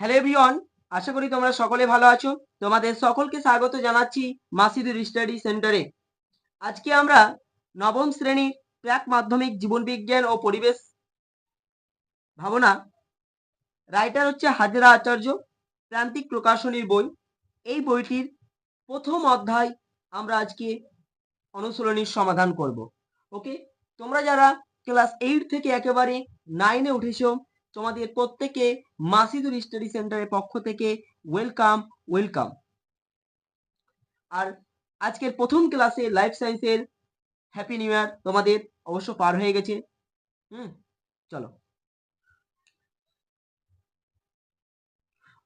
Hello everyone আশা করি তোমরা সকলে ভালো আছো। তোমাদের সকলকে স্বাগত জানাচ্ছি মাসিদুর স্টাডি সেন্টারে আজকে আমরা নবম শ্রেণির প্রাক মাধ্যমিক জীবনবিজ্ঞান ও পরিবেশ ভাবনা। রাইটার হচ্ছে হাজরা আচার্য, প্রান্তিক প্রকাশনীর বই। এই বইটির প্রথম অধ্যায় আমরা আজকে অনুশীলনীর সমাধান করব। ওকে তোমরা যারা ক্লাস এইট থেকে একেবারে নাইনে উঠেছো তোমাদের প্রত্যেকে মাসিদুর স্টাডি সেন্টারের পক্ষ থেকে ওয়েলকাম ওয়েলকাম। আর আজকের প্রথম ক্লাসে লাইফ সায়েন্সের হ্যাপি নিউ ইয়ার তোমাদের অবশ্য পার হয়ে গেছে। হুম, চলো।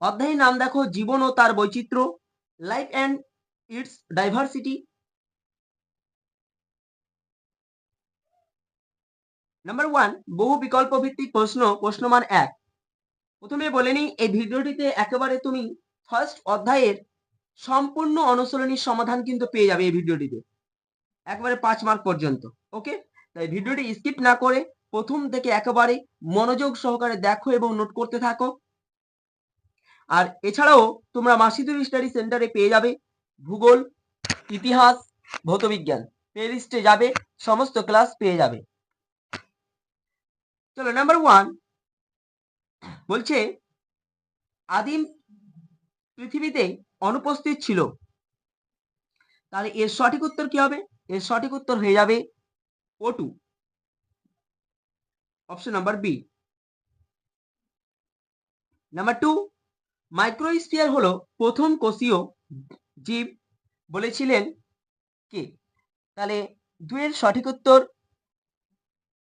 অধ্যায়ের নাম দেখো, জীবন ও তার বৈচিত্র্য life and its diversity number one বহু বিকল্প ভিত্তিক প্রশ্ন, প্রশ্নমান এক। প্রথমে বলে নিই, এই ভিডিওটিতে একেবারে তুমি ফার্স্ট অধ্যায়ের সম্পূর্ণ অনুশীলনীর সমাধান কিন্তু পেয়ে যাবে এই ভিডিওটিতে। একেবারে পাঁচ মার্ক পর্যন্ত ওকে তাই ভিডিওটি স্কিপ না করে প্রথম থেকে একেবারে মনোযোগ সহকারে দেখো এবং নোট করতে থাকো। আর এছাড়াও তোমরা মাসিদুর স্টাডি সেন্টারে পেয়ে যাবে ভূগোল, ইতিহাস ভৌতবিজ্ঞান প্লেলিস্টে যাবে, সমস্ত ক্লাস পেয়ে যাবে। চলো নাম্বার ওয়ান বলছে, আদিম পৃথিবীতে অনুপস্থিত ছিল। তাহলে এর সঠিক উত্তর কি হবে? এর সঠিক উত্তর হয়ে যাবে ও two option number B number two microsphere হলো প্রথম কোষীয় জীব বলেছিলেন কে? তাহলে দুয়ের সঠিক উত্তর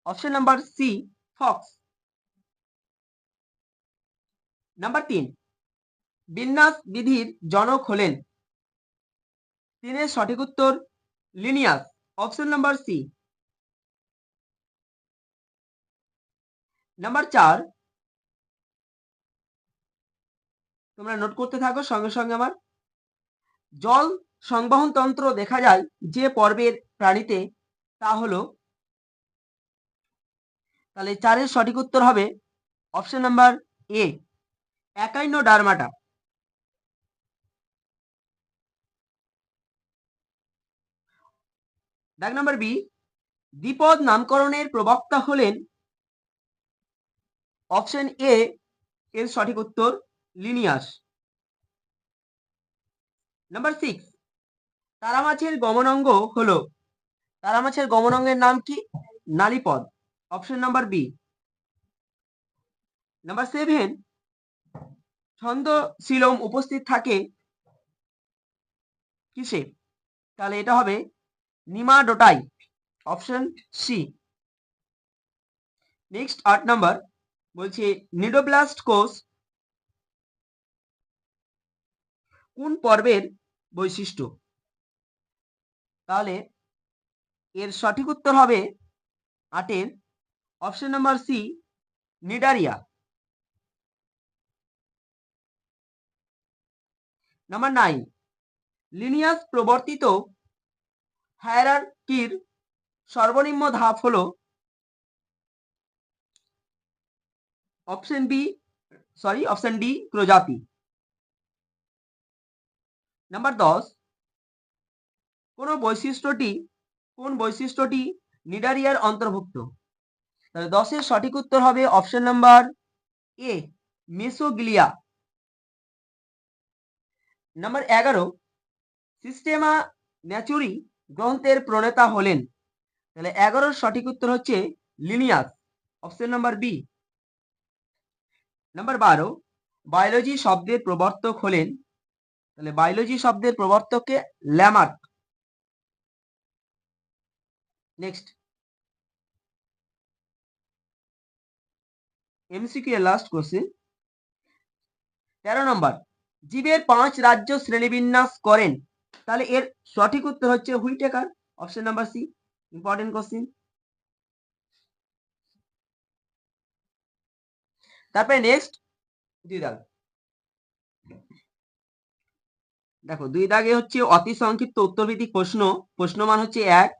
option number C Fox number তিন বিন্যাস বিধির জনক হলেন তিনের সঠিক উত্তর Linnaeus option number C number চার তোমরা নোট করতে থাকো, সঙ্গে সঙ্গে আমার। জল সংবহন তন্ত্র দেখা যায় যে পর্বের প্রাণীতে, তা হলো তাহলে চারের সঠিক উত্তর হবে অপশন নাম্বার এ একাইন্য ডারমাটা দাগ নাম্বার বি দ্বিপদ নামকরণের প্রবক্তা হলেন অপশন এ এর সঠিক উত্তর লিনিয়াস। নাম্বার সিক্স তারামাছের গমনাঙ্গ হলো, তারামাছের গমনাঙ্গের নাম কি? নালীপদ। Option number B number seven ছন্দ শিলম উপস্থিত থাকে কিসে? তাহলে এটা হবে নিমাডোটাই অপশন সি নেক্সট আট নাম্বার বলছে, নিডোব্লাস্ট কোষ কোন পর্বের বৈশিষ্ট্য? তাহলে এর সঠিক উত্তর হবে আটের option number C Cnidaria number nine Linnaeus প্রবর্তিত হায়ারার্কির সর্বনিম্ন ধাপ হলো option B sorry option D প্রজাতি। নাম্বার দশ, কোন বৈশিষ্ট্যটি কোন বৈশিষ্ট্যটি নিডারিয়ার অন্তর্ভুক্ত? তাহলে দশের সঠিক উত্তর হবে option number A mesoglea number এগারো সিস্টেমা ন্যাচুরি গ্রন্থের প্রণেতা হলেন। তাহলে এগারোর সঠিক উত্তর হচ্ছে Linnaeus option number B number বারো বায়োলজি শব্দের প্রবর্তক হলেন। তাহলে বায়োলজি শব্দের প্রবর্তককে ল্যামার্ক নেক্সট এমসিকিউ এর লাস্ট কোশ্চেন তেরো নম্বর জীবের পাঁচ রাজ্য শ্রেণীবিন্যাস করেন। তাহলে এর সঠিক উত্তর হচ্ছে Whittaker. Option number C important question তারপরে নেক্সট দুই দাগ। দেখো, দুই দাগে হচ্ছে অতি সংক্ষিপ্ত উত্তরভিত্তিক প্রশ্ন। প্রশ্নমান হচ্ছে এক।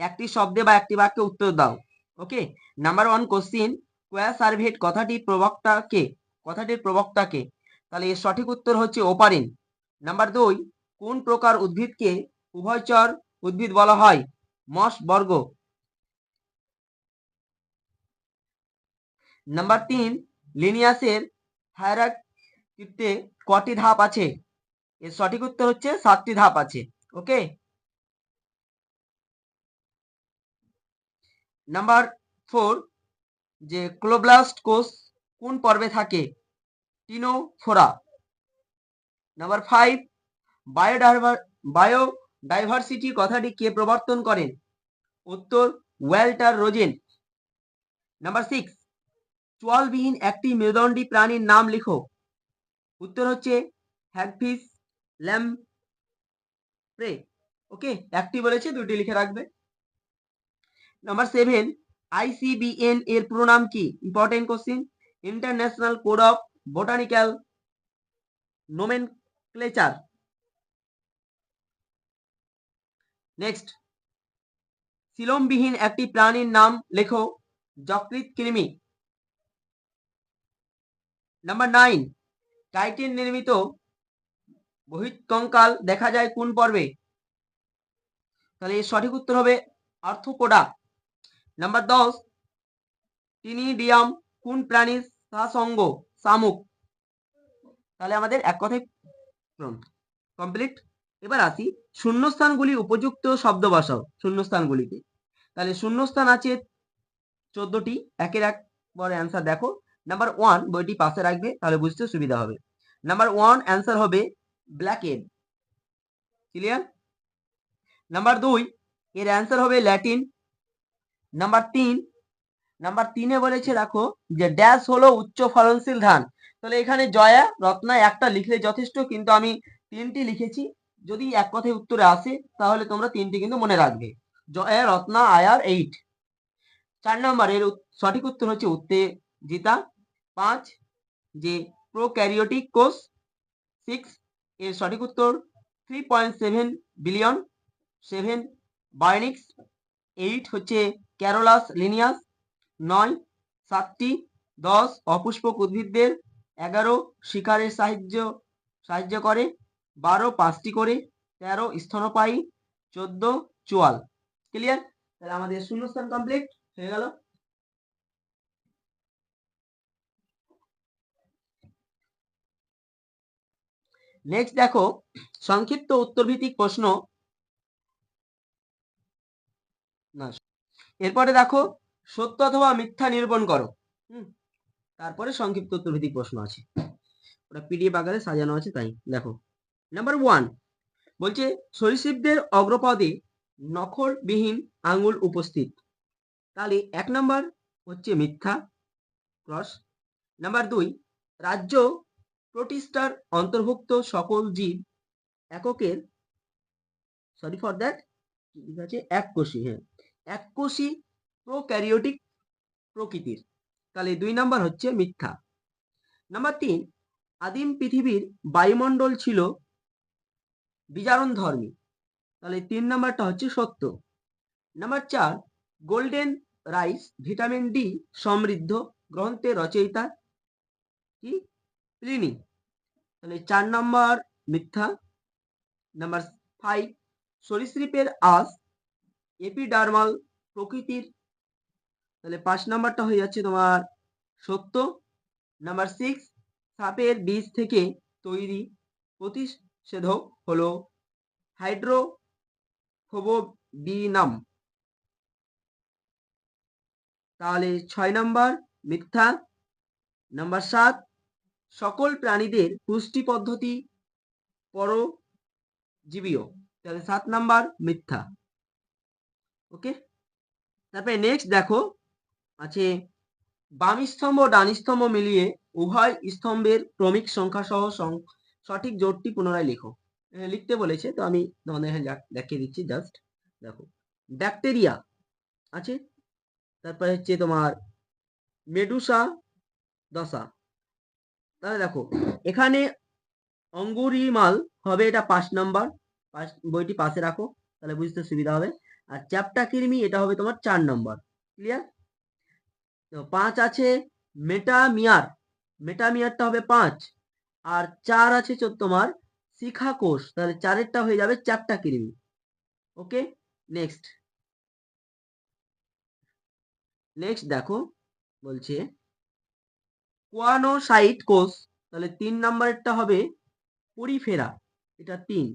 একটি শব্দে বা একটি বাক্যে উত্তর দাও। ওকে নাম্বার ওয়ান কোশ্চিন কোয়া সার্ভেট কথাটির প্রবক্তা কে? কথাটির প্রবক্তা কে? তাহলে এর সঠিক উত্তর হচ্ছে ওপারিন। নাম্বার দুই, কোন প্রকার উদ্ভিদকে উভয়চর উদ্ভিদ বলা হয়? মস, বর্গ। নাম্বার তিন, লিনিয়াসের হায়ারাকিতে কটি ধাপ আছে? এর সঠিক উত্তর হচ্ছে সাতটি ধাপ আছে, ওকে? নাম্বার ফোর যে ক্লোব্লাস্ট কোষ কোন পর্বে থাকে? টিনোফোরা। নাম্বার ফাইভ বায়োডাইভার বায়োডাইভার্সিটি কথাটি কে প্রবর্তন করেন? উত্তর, ওয়েল্টার রোজেন। নাম্বার সিক্স চোয়ালবিহীন একটি মেরুদণ্ডী প্রাণীর নাম লিখো। উত্তর হচ্ছে হ্যাগফিস ল্যাম প্রে ওকে, একটি বলেছে, দুটি লিখে রাখবে। নাম্বার সেভেন আইসিবিএন এর পুরো নাম কি? Important question international code of botanical nomenclature next সিলমবিহীন একটি প্রাণীর নাম লেখো। যকৃৎ কৃমি। নাম্বার নাইন টাইটেন নির্মিত বহিঃকঙ্কাল দেখা যায় কোন পর্বে? তাহলে এর সঠিক উত্তর হবে আর্থোপোডা নাম্বার দশ টিনিডিয়াম কোন প্রাণীর সাসঙ্গ, শামুক? তাহলে আমাদের এক কথায় কমপ্লিট এবার আসি। শূন্যস্থানগুলি উপযুক্ত শব্দ বসাও, শূন্যস্থানগুলিতে। তাহলে শূন্যস্থান আছে চোদ্দটি, একের এক পরে অ্যান্সার দেখো। নাম্বার ওয়ান বইটি পাশে রাখবে, তাহলে বুঝতে সুবিধা হবে। নাম্বার ওয়ান অ্যান্সার হবে ব্ল্যাক এড ক্লিয়ার নাম্বার দুই, এর অ্যান্সার হবে ল্যাটিন নাম্বার তিন নাম্বার তিনে বলেছে, দেখো যে ড্যাশ হলো উচ্চ ফলনশীল ধান। তাহলে এখানে জয়া, রত্না একটা লিখলে যথেষ্ট, কিন্তু আমি তিনটি লিখেছি। যদি এক কথায় উত্তরে আসে, তাহলে তোমরা তিনটি কিন্তু মনে রাখবে। জয়া, রত্না, আয়ার এইট চার নম্বর এর সঠিক উত্তর হচ্ছে উত্তেজিতা। পাঁচ, যে প্রোক্যারিওটিক কোষ। সিক্স এর সঠিক উত্তর three point seven billion seven বায়োনিক্স eight হচ্ছে ক্যারোলাস লিনিয়াস নয়, সাতটি, দশ অপুষ্পক উদ্ভিদদের এগারো শিকারের সাহায্য সাহায্য করে, বারো পাঁচটি করে, তেরো স্তনপায়ী চোদ্দ চোয়াল। ক্লিয়ার তাহলে আমাদের শূন্যস্থান কমপ্লিট হয়ে গেল। নেক্সট দেখো, সংক্ষিপ্ত উত্তরভিত্তিক প্রশ্ন। না এরপরে দেখো, সত্য অথবা মিথ্যা নিরূপণ করো। হুম? তারপরে সংক্ষিপ্ত উত্তরভিত্তিক প্রশ্ন আছে। ওটা পিডিএফ আকারে সাজানো আছে, তাই দেখো। নাম্বার ওয়ান বলছে, সরীসৃপদের অগ্রপদে নখরবিহীন আঙ্গুল উপস্থিত। তাহলে এক নাম্বার হচ্ছে মিথ্যা ক্রস নাম্বার দুই, রাজ্য প্রোটিস্টার অন্তর্ভুক্ত সকল জীব এককের সরি ফর দ্যাট ঠিক আছে? এক কোষী হ্যাঁ। এক কোষী প্রোক্যারিওটিক প্রকৃতির। তাহলে দুই নাম্বার হচ্ছে মিথ্যা। নাম্বার তিন, আদিম পৃথিবীর বায়ুমণ্ডল ছিল বিজারণ ধর্মী। তাহলে তিন নাম্বারটা হচ্ছে সত্য। নাম্বার চার গোল্ডেন রাইস ভিটামিন ডি সমৃদ্ধ গ্রন্থের রচয়িতা কি? প্লিনি তাহলে চার নাম্বার মিথ্যা। নাম্বার ফাইভ সরীসৃপের আঁশ এপিডার্মাল প্রকৃতির। তাহলে পাঁচ নাম্বারটা হয়ে যাচ্ছে তোমার সত্য। নাম্বার সিক্স সাপের বীজ থেকে তৈরি প্রতিষেধক হলো হাইড্রোফোবোবিনাম তাহলে ছয় নাম্বার মিথ্যা। নাম্বার সাত, সকল প্রাণীদের পুষ্টি পদ্ধতি পরজীবীয়। তাহলে সাত নাম্বার মিথ্যা। ওকে? তারপরে নেক্সট দেখো, আছে বাম স্তম্ভ ডান স্তম্ভ মিলিয়ে উভয় স্তম্ভের ক্রমিক সংখ্যা সহ সঠিক জোটটি পুনরায় লেখো। লিখতে বলেছে, তো আমি তোমাদের দেখিয়ে দিচ্ছি জাস্ট দেখো। ব্যাকটেরিয়া, আছে? তারপরে হচ্ছে তোমার মেডুসা দশা। তাহলে দেখো, এখানে অঙ্গুরিমাল হবে এটা পাঁচ নাম্বার, পাঁচ, বইটি পাশে রাখো, তাহলে বুঝতে সুবিধা হবে। আর চ্যাপ্টা কৃমি এটা হবে তোমার চার নম্বর। ক্লিয়ার তো পাঁচ আছে মেটামিয়ার। মেটামিয়ারটা হবে পাঁচ। আর চার আছে তোমার শিখা কোষ তাহলে চারেরটা হয়ে যাবে চারটা কৃমি ওকে নেক্সট নেক্সট দেখো, বলছে কোয়ানোসাইট কোষ। তাহলে তিন নাম্বারেরটা হবে পরিফেরা। এটা তিন।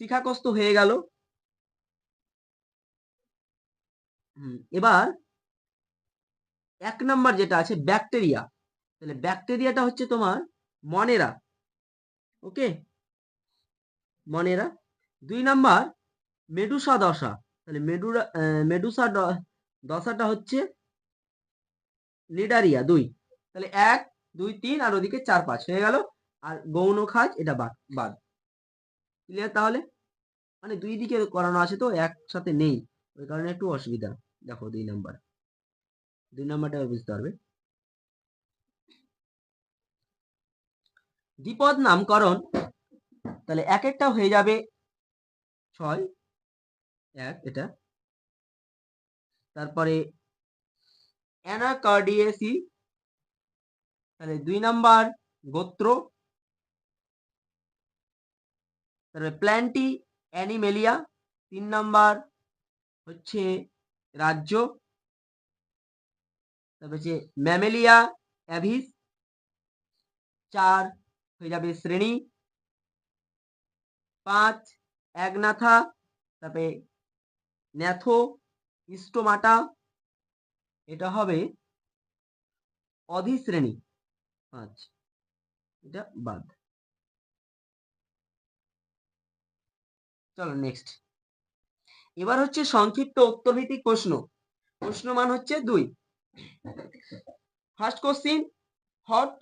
শিখা কোষ তো হয়ে গেল। এবার এক নাম্বার যেটা আছে ব্যাকটেরিয়া। তাহলে ব্যাকটেরিয়াটা হচ্ছে তোমার মনেরা, ওকে? মনেরা। দুই নাম্বার মেডুসা দশা। তাহলে মেডুরা মেডুসা দশাটা হচ্ছে লিডারিয়া দুই। তাহলে এক, দুই, তিন আর ওদিকে চার, পাঁচ, হয়ে গেল। আর গৌণ খাজ, এটা বাদ বাদ। ক্লিয়ার তাহলে? মানে দুই দিকে করানো আছে তো, একসাথে নেই। ওই কারণে একটু অসুবিধা। দেখো দুই নাম্বার। দুই নাম্বারটা বুঝতে পারবে। দ্বিপদ নামকরণ তাহলে এক একটা হয়ে যাবে ছয়, এক এটা। তারপরে অ্যানাকার্ডিয়েসি, তাহলে দুই নাম্বার গোত্র। তারপরে প্ল্যান্টি অ্যানিমেলিয়া, তিন নাম্বার হচ্ছে রাজ্য। তারপরে হচ্ছে ম্যামেলিয়া, অ্যাভিস। চার হয়ে যাবে শ্রেণি। পাঁচ একনাথা তারপরে ন্যাথো, ইস্টোমাটা। এটা হবে অধিশ্রেণী। পাঁচ, এটা বাদ। চলো নেক্সট এবার হচ্ছে সংক্ষিপ্ত উত্তরভিত্তিক প্রশ্ন। প্রশ্ন মান হচ্ছে দুই। First question hot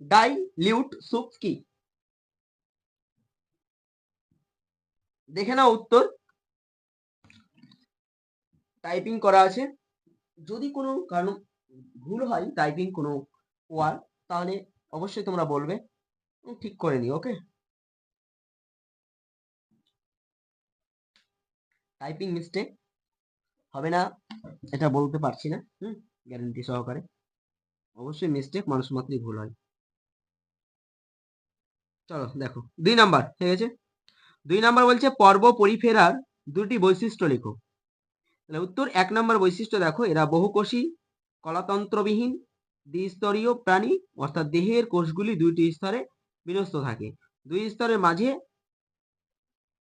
dilute soup কি? দেখে নাও উত্তর। টাইপিং করা আছে। যদি কোনো কারণ ভুল হয় টাইপিং কোনো ওয়ার্ড, তাহলে অবশ্যই তোমরা বলবে। ঠিক করে নিও ওকে টাইপিং মিস্টেক হবে না? এটা বলতে পারছি না, হুম? গ্যারান্টি সহকারে। অবশ্যই মিস্টেক মানুষ মাত্রই ভুল হয়। চলো, দেখো, দুই নাম্বার ঠিক আছে দুই নাম্বার বলছে, পর্ব পরিফেরার দুটি বৈশিষ্ট্য লেখো। তাহলে উত্তর, এক নম্বর বৈশিষ্ট্য দেখো, এরা বহুকোষী, কলাতন্ত্রবিহীন, দ্বিস্তরীয় প্রাণী, অর্থাৎ দেহের কোষগুলি দুইটি স্তরে বিন্যস্ত থাকে। দুই স্তরের মাঝে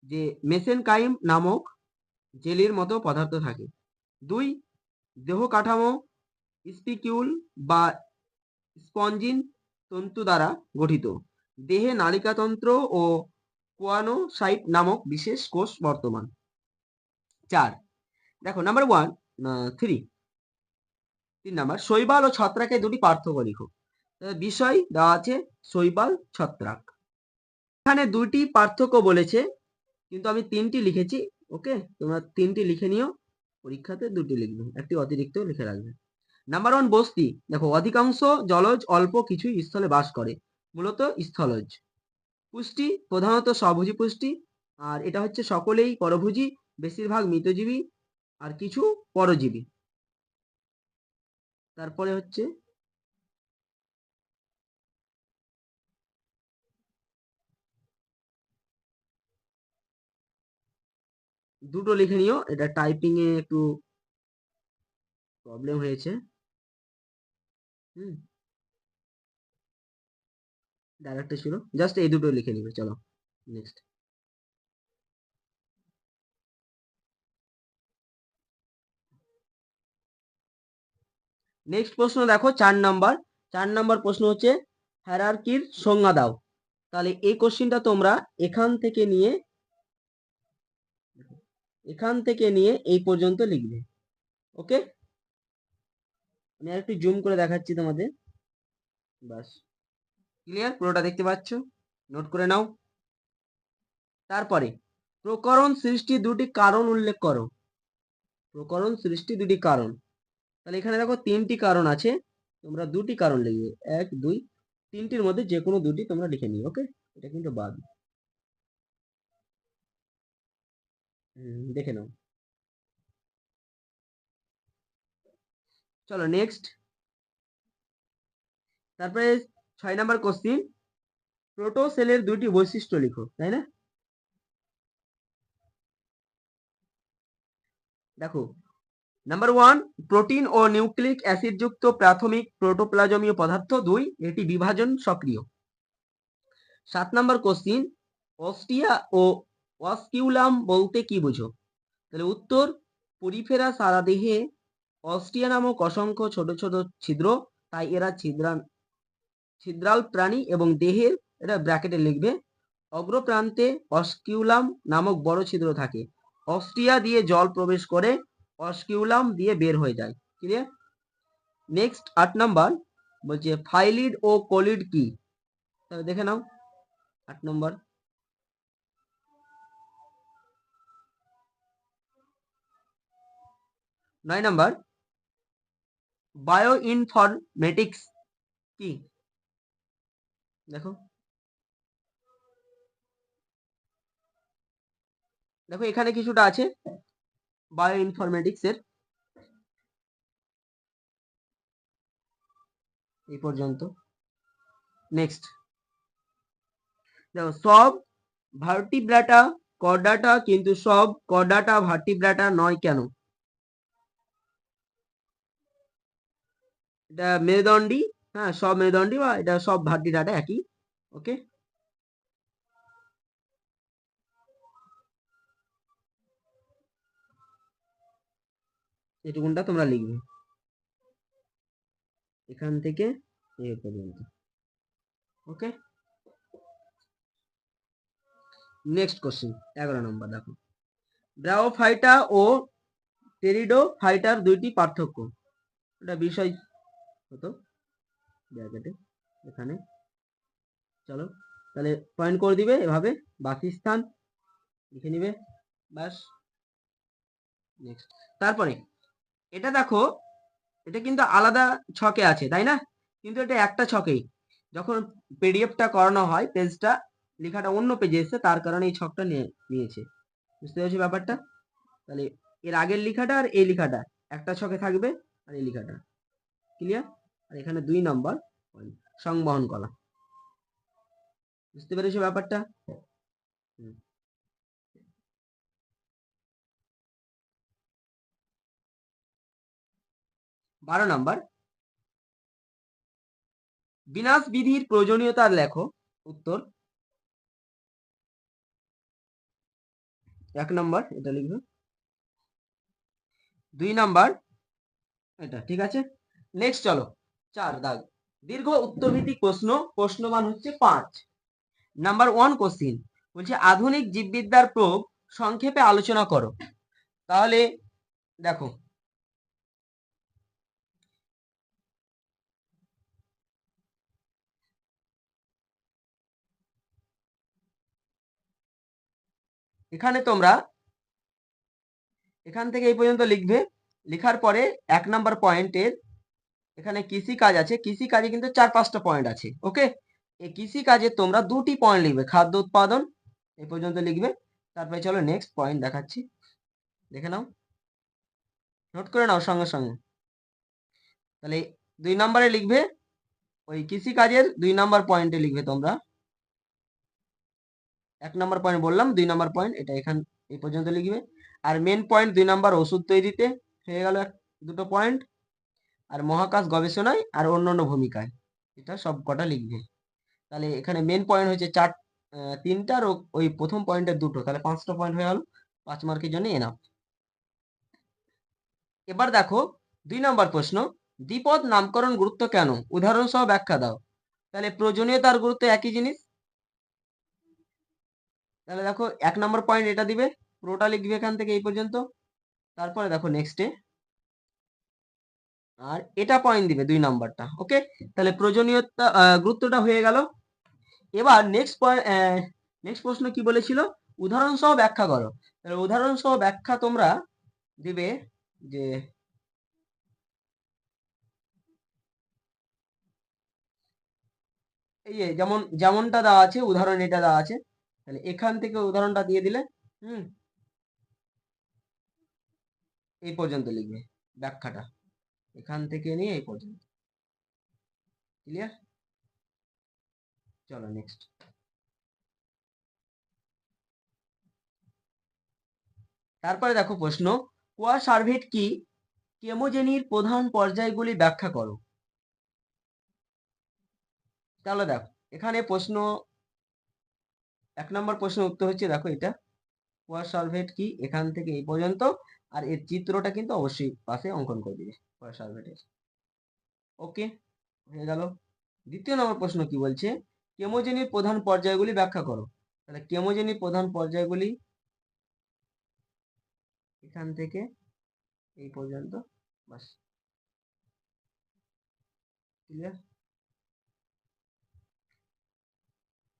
যে মেসেন মেসেনকাইম নামক জেলির মতো পদার্থ থাকে। দুই, দেহ কাঠামো স্পিকিউল বা স্পঞ্জিন তন্তু দ্বারা গঠিত। দেহে নালিকাতন্ত্র ও কোয়ানোসাইট নামক বিশেষ কোষ বর্তমান। চার, দেখো নাম্বার ওয়ান থ্রি তিন নাম্বার, শৈবাল ও ছত্রাকে দুটি পার্থক্য লিখো। বিষয় দেওয়া আছে শৈবাল, ছত্রাক। এখানে দুটি পার্থক্য বলেছে, কিন্তু আমি তিনটি লিখেছি ওকে তোমরা তিনটি লিখে নিও, পরীক্ষাতে দুটি লিখবে, একটি অতিরিক্ত লিখে রাখবে। নাম্বার ওয়ান বস্তি। দেখো, অধিকাংশ জলজ অল্প কিছু স্থলে বাস করে, মূলত স্থলজ। পুষ্টি, প্রধানত স্বভোজী পুষ্টি, আর এটা হচ্ছে সকলেই পরভোজী, বেশিরভাগ মৃতজীবী, আর কিছু পরজীবী। তারপরে হচ্ছে দুটো লিখে নিও। এটা টাইপিং এ একটু প্রবলেম হয়েছে। হুম। ছিল। জাস্ট এই দুটো লিখে নিবে, চলো। নেক্সট নেক্সট প্রশ্ন দেখো, চার নাম্বার চার নাম্বার প্রশ্ন হচ্ছে হ্যারার্কির সংজ্ঞা দাও। তাহলে এই কোশ্চিনটা তোমরা এখান থেকে নিয়ে এখান থেকে নিয়ে এই পর্যন্ত লিখবে। ওকে? আমি আর একটু জুম করে দেখাচ্ছি তোমাদের। বাস ক্লিয়ার পুরোটা দেখতে পাচ্ছ? নোট করে নাও। তারপরে, প্রকরণ সৃষ্টি দুটি কারণ উল্লেখ করো। প্রকরণ সৃষ্টি দুটি কারণ। তাহলে এখানে দেখো তিনটি কারণ আছে। তোমরা দুটি কারণ লিখবে। এক, দুই, তিনটির মধ্যে যে কোনো দুটি তোমরা লিখে নিও, ওকে? এটা কিন্তু বাদ হুম, দেখে নাও। চলো নেক্সট তারপরে ছয় নাম্বার কোশ্চিন প্রোটোসেলের দুটি বৈশিষ্ট্য লিখো, তাই না? দেখো নাম্বার ওয়ান প্রোটিন ও নিউক্লিক অ্যাসিড যুক্ত প্রাথমিক প্রোটোপ্লাজমীয় পদার্থ, দুই, এটি বিভাজন সক্রিয়। সাত নাম্বার কোশ্চিন অস্টিয়া ও অস্কিউলাম বলতে কি বুঝো? তাহলে উত্তর, পরিফেরা সারা দেহে অস্টিয়া নামক অসংখ্য ছোট ছোট ছিদ্র, তাই এরা ছিদ্রান ছিদ্রাল প্রাণী এবং দেহের এটা ব্র্যাকেটে লিখবে, অগ্রপ্রান্তে অস্কিউলাম নামক বড় ছিদ্র থাকে। অস্ট্রিয়া দিয়ে জল প্রবেশ করে, অস্কিউলাম দিয়ে বের হয়ে যায়। ক্লিয়ার নেক্সট আট নাম্বার, বলছে ফাইলিড ও কোলিড কি? তাহলে দেখে নাও, আট নম্বর। নয় নাম্বার বায়ো ইনফরমেটিক্স কি? দেখো। দেখো, এখানে কিছুটা আছে বায়ো ইনফরমেটিক্স এর এই পর্যন্ত। নেক্সট দেখো, সব ভার্টিব্রাটা কর্ডাটা কিন্তু সব কর্ডাটা ভার্টিব্রাটা নয় কেন? এটা মেরুদণ্ডী হ্যাঁ সব মেরুদণ্ডী বা এটা সব ভার্টিব্রাটা একই ওকে এটুকুনটা তোমরা লিখবে। এখান থেকে এ পর্যন্ত ওকে নেক্সট কোশ্চেন এগারো নম্বর, দেখো। ব্রাওফাইটা ও টেরিডো ফাইটার দুইটি পার্থক্য। এটা বিষয় হতো ব্র্যাকেটে। এখানে। চলো, তাহলে পয়েন্ট করে দিবে এভাবে। বাসস্থান লিখে নিবে। ব্যাস। নেক্সট তারপরে, এটা দেখো, এটা কিন্তু আলাদা ছকে আছে, তাই না? কিন্তু এটা একটা ছকেই। যখন পিডিএফটা করানো হয় পেজটা লেখাটা অন্য পেজে এসছে, তার কারণে এই ছকটা নিয়েছে। বুঝতে পেরেছি ব্যাপারটা? তাহলে এর আগের লেখাটা আর এই লেখাটা। একটা ছকে থাকবে আর এই লেখাটা। ক্লিয়ার আর এখানে দুই নম্বর সংবহন কলা। বুঝতে পেরেছ ব্যাপারটা? বারো নম্বর। বিনাশ বিধির প্রয়োজনীয়তার লেখো, উত্তর। এক নম্বর, এটা লিখবে। দুই নাম্বার, এটা, ঠিক আছে? নেক্সট চলো। চার দাগ। দীর্ঘ উত্তরভিত্তিক প্রশ্ন প্রশ্নমান হচ্ছে পাঁচ। নাম্বার ওয়ান কোশ্চিন বলছে আধুনিক জীববিদ্যার প্রয়োগ সংক্ষেপে আলোচনা করো। তাহলে দেখো। এখানে তোমরা এখান থেকে এই পর্যন্ত লিখবে। লেখার পরে এক নাম্বার পয়েন্টের এখানে কৃষি কাজ আছে, কৃষি কাজে কিন্তু চার পাঁচটা পয়েন্ট আছে ওকে এই কৃষি কাজে তোমরা দুটি পয়েন্ট লিখবে, খাদ্য উৎপাদন, এ পর্যন্ত লিখবে, তারপরে চলো নেক্সট পয়েন্ট দেখাচ্ছি, দেখে নাও নোট করে নাও সঙ্গে সঙ্গে, তাহলে দুই নম্বরে লিখবে, ওই কৃষি কাজের দুই নাম্বার পয়েন্টে লিখবে তোমরা, এক নম্বর পয়েন্ট বললাম, দুই নম্বর পয়েন্ট এটা এখান এই পর্যন্ত লিখবে, আর মেন পয়েন্ট দুই নম্বর ওষুধ তৈরিতে, হয়ে গেল দুটো পয়েন্ট আর মহাকাশ গবেষণায় আর অন্য অন্য ভূমিকায়। এটা সব কটা লিখবে। তাহলে এখানে মেন পয়েন্ট হচ্ছে চার তিনটা আর ওই প্রথম পয়েন্টের দুটো। তাহলে পাঁচটা পয়েন্ট হয়ে গেল। পাঁচ মার্কের জন্য এনাফ এবার দেখো, দুই নম্বর প্রশ্ন, দ্বিপদ নামকরণ গুরুত্ব কেন? উদাহরণ সহ ব্যাখ্যা দাও। তাহলে প্রয়োজনীয়তার গুরুত্ব একই জিনিস। তাহলে দেখো, এক নম্বর পয়েন্ট এটা দিবে। পুরোটা লিখবে এখান থেকে এই পর্যন্ত। তারপরে দেখো নেক্সটে আর এটা পয়েন্ট দিবে দুই নাম্বারটা ওকে তাহলে প্রয়োজনীয়তা গুরুত্বটা হয়ে গেল। এবার নেক্সট পয়েন্ট নেক্সট প্রশ্ন কি বলেছিল? উদাহরণ সহ ব্যাখ্যা করো। তাহলে উদাহরণ সহ ব্যাখ্যা তোমরা দিবে যে এই যেমন, যেমনটা দেওয়া আছে, উদাহরণ এটা দেওয়া আছে। তাহলে এখান থেকে উদাহরণটা দিয়ে দিলে, হুম? এই পর্যন্ত লিখবে ব্যাখ্যাটা। এখান থেকে নিয়ে এই পর্যন্ত। ক্লিয়ার চলো নেক্সট তারপরে দেখো প্রশ্ন, কোয়া সার্ভেট কি? কেমোজেনির প্রধান পর্যায়গুলি ব্যাখ্যা করো। তাহলে দেখো, এখানে প্রশ্ন, এক নম্বর প্রশ্ন উত্তর হচ্ছে দেখো এটা। কোয়া সার্ভেট কি? এখান থেকে এই পর্যন্ত। আর এর চিত্রটা কিন্তু অবশ্যই পাশে অঙ্কন করে দিবে। ওকে হয়ে গেল। দ্বিতীয় নম্বর প্রশ্ন কি বলছে? কেমোজেনির প্রধান পর্যায়গুলি ব্যাখ্যা করো। তাহলে কেমোজেনির প্রধান পর্যায়গুলি এখান থেকে এই পর্যন্ত, বাস।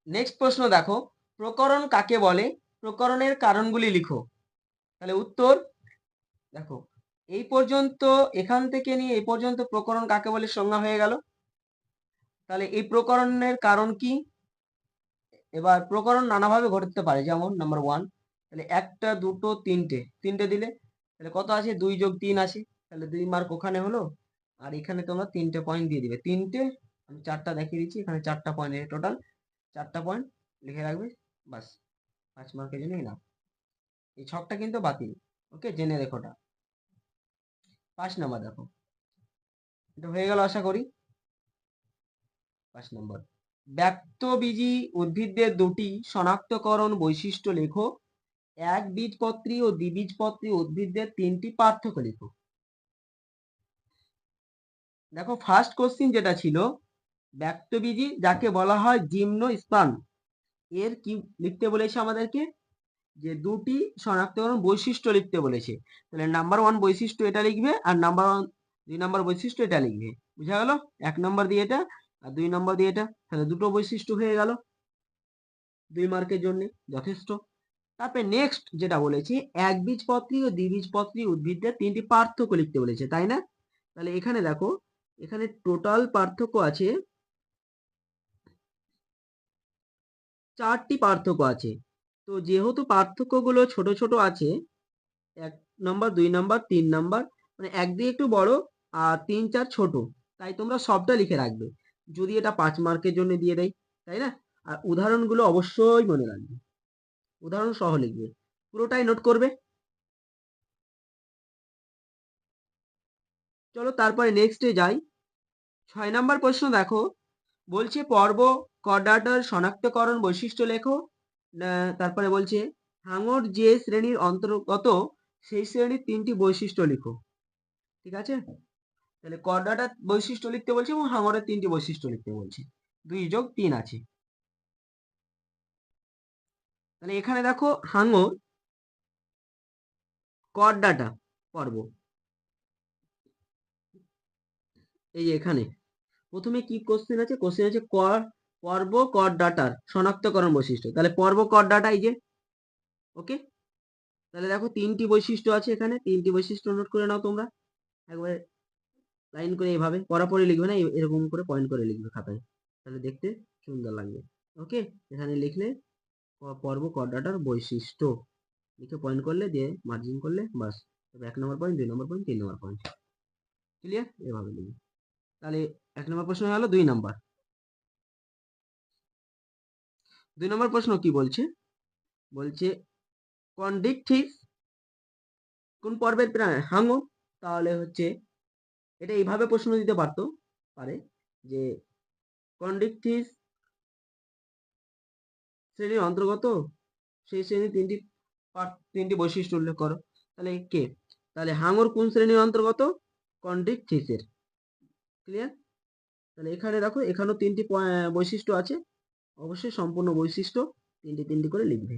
নেক্সট প্রশ্ন দেখো। প্রকরণ কাকে বলে? প্রকরণের কারণগুলি লিখো। তাহলে উত্তর দেখো। এই পর্যন্ত, এখান থেকে নিয়ে এই পর্যন্ত প্রকরণ কাকে বলে সংজ্ঞা হয়ে গেল? তাহলে এই প্রকরণের কারণ কি? এবার প্রকরণ নানাভাবে ঘটতে পারে, যেমন নাম্বার ওয়ান তাহলে একটা, দুটো, তিনটে তিনটে দিলে তাহলে কত আছে দুই যোগ তিন আছে তাহলে দুই মার্ক ওখানে হলো, আর এখানে তোমরা তিনটে পয়েন্ট দিয়ে দিবে। তিনটে, আমি চারটা দেখিয়ে দিচ্ছি, এখানে চারটা পয়েন্ট টোটাল চারটা পয়েন্ট লিখে রাখবে বাস পাঁচ মার্কের জন্য না এই ছকটা কিন্তু বাতিল ওকে জেনে রেখোটা পাঁচ নাম্বার দেখো। এটা হয়ে গেল আশা করি। পাঁচ নম্বর। ব্যক্তবীজী উদ্ভিদদের দুটি শনাক্তকরণ বৈশিষ্ট্য লেখো। এক বীজপত্রী ও দ্বিবীজপত্রী উদ্ভিদদের তিনটি পার্থক্য লেখো। দেখো ফার্স্ট কোশ্চিন যেটা ছিল ব্যক্তবীজী যাকে বলা হয় জিম্ন স্পান, এর কি লিখতে বলেছে আমাদেরকে? যে দুটি শনাক্তকরণ বৈশিষ্ট্য লিখতে বলেছে। তাহলে নাম্বার ওয়ান বৈশিষ্ট্য এটা লিখবে আর নাম্বার ওয়ান দুই নাম্বার বৈশিষ্ট্য এটা লিখবে। বুঝা গেল? এক নম্বর দিয়ে এটা আর দুই নম্বর দিয়ে এটা। তাহলে দুটো বৈশিষ্ট্য হয়ে গেল দুই মার্কের জন্য, যথেষ্ট। তারপরে নেক্সট যেটা বলেছি একবীজপত্রী ও দ্বিবীজপত্রী উদ্ভিদদের তিনটি পার্থক্য লিখতে বলেছে, তাই না? তাহলে এখানে দেখো, এখানে টোটাল পার্থক্য আছে, চারটি পার্থক্য আছে। তো যেহেতু পার্থক্যগুলো ছোট ছোট আছে, এক নম্বর দুই নম্বর তিন নম্বর মানে এক দিয়ে একটু বড় আর তিন, চার ছোট, তাই তোমরা সবটা লিখে রাখবে। যদি এটা পাঁচ মার্কের জন্য দিয়ে দেয়, তাই না? আর উদাহরণগুলো অবশ্যই মনে রাখবে। উদাহরণ সহ লিখবে। পুরোটাই নোট করবে। চলো তারপরে নেক্সটে যাই। ছয় নম্বর প্রশ্ন দেখো। বলছে পর্ব কর্ডাটার শনাক্তকরণ বৈশিষ্ট্য লেখো। তারপরে বলছে হাঙর যে শ্রেণির অন্তর্গত সেই শ্রেণির তিনটি বৈশিষ্ট্য লিখো। ঠিক আছে? তাহলে কর্ডাটার বৈশিষ্ট্য লিখতে বলছে এবং হাঙরের তিনটি বৈশিষ্ট্য লিখতে বলছে। দুই যোগ তিন আছে। তাহলে এখানে দেখো হাঙর কর্ডাটা পর্ব। এই যে এখানে। প্রথমে কি কোশ্চেন আছে? কোশ্চেন আছে, কর পর্ব কর ডাটার শনাক্তকরণ বৈশিষ্ট্য। তাহলে পর্ব কর ডাটা এই যে ওকে তাহলে দেখো তিনটি বৈশিষ্ট্য আছে এখানে, তিনটি বৈশিষ্ট্য নোট করে নাও তোমরা। একবারে লাইন করে এইভাবে পরাপরি লিখবে না এরকম করে পয়েন্ট করে লিখবে খাতায়। তাহলে দেখতে সুন্দর লাগবে ওকে এখানে লিখলে পর্ব কর ডাটার বৈশিষ্ট্য। লিখে পয়েন্ট করলে, দিয়ে মার্জিন করলে, বাস। এক নম্বর পয়েন্ট দুই নম্বর পয়েন্ট তিন নম্বর পয়েন্ট ক্লিয়ার এভাবে লিখবে। তাহলে এক নম্বর প্রশ্ন গেল, দুই নাম্বার দুই নম্বর প্রশ্ন কি বলছে? বলছে কন্ডিকথিস কোন পর্বের প্রাণ হাঙো তাহলে হচ্ছে এটা এইভাবে প্রশ্ন দিতে পারতো, পারে যে কন্ডিকথিস শ্রেণির অন্তর্গত সেই শ্রেণির তিনটি তিনটি বৈশিষ্ট্য উল্লেখ করো। তাহলে কে? তাহলে হাঙর কোন শ্রেণির অন্তর্গত? কন্ডিকথিসের ক্লিয়ার? তাহলে এখানে দেখো, এখানেও তিনটি বৈশিষ্ট্য আছে। অবশ্যই সম্পূর্ণ বৈশিষ্ট্য তিনটি তিনটি করে লিখবে।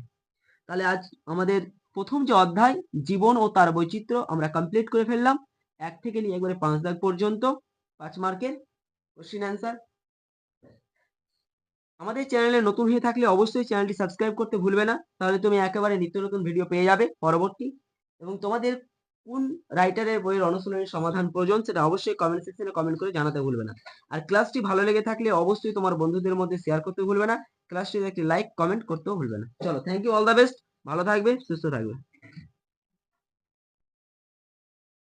তাহলে আজ আমাদের প্রথম যে অধ্যায়, জীবন ও তার বৈচিত্র্য, আমরা কমপ্লিট করে ফেললাম। এক থেকে নিয়ে একবারে পাঁচ দাগ পর্যন্ত, পাঁচ মার্কের কোশ্চিন অ্যান্সার আমাদের চ্যানেলে নতুন হয়ে থাকলে অবশ্যই চ্যানেলটি সাবস্ক্রাইব করতে ভুলবে না। তাহলে তুমি একেবারে নিত্য নতুন ভিডিও পেয়ে যাবে পরবর্তী। এবং তোমাদের কোন রাইটারের বইয়ের অনুশীলনের সমাধান প্রয়োজন সেটা অবশ্যই কমেন্ট সেকশনে কমেন্ট করে জানাতে ভুলবে না। আর ক্লাসটি ভালো লেগে থাকলে অবশ্যই তোমার বন্ধুদের মধ্যে শেয়ার করতে ভুলবে না। ক্লাসটিতে একটি লাইক কমেন্ট করতেও ভুলবে না। চলো thank you all the best ভালো থাকবে, সুস্থ থাকবে।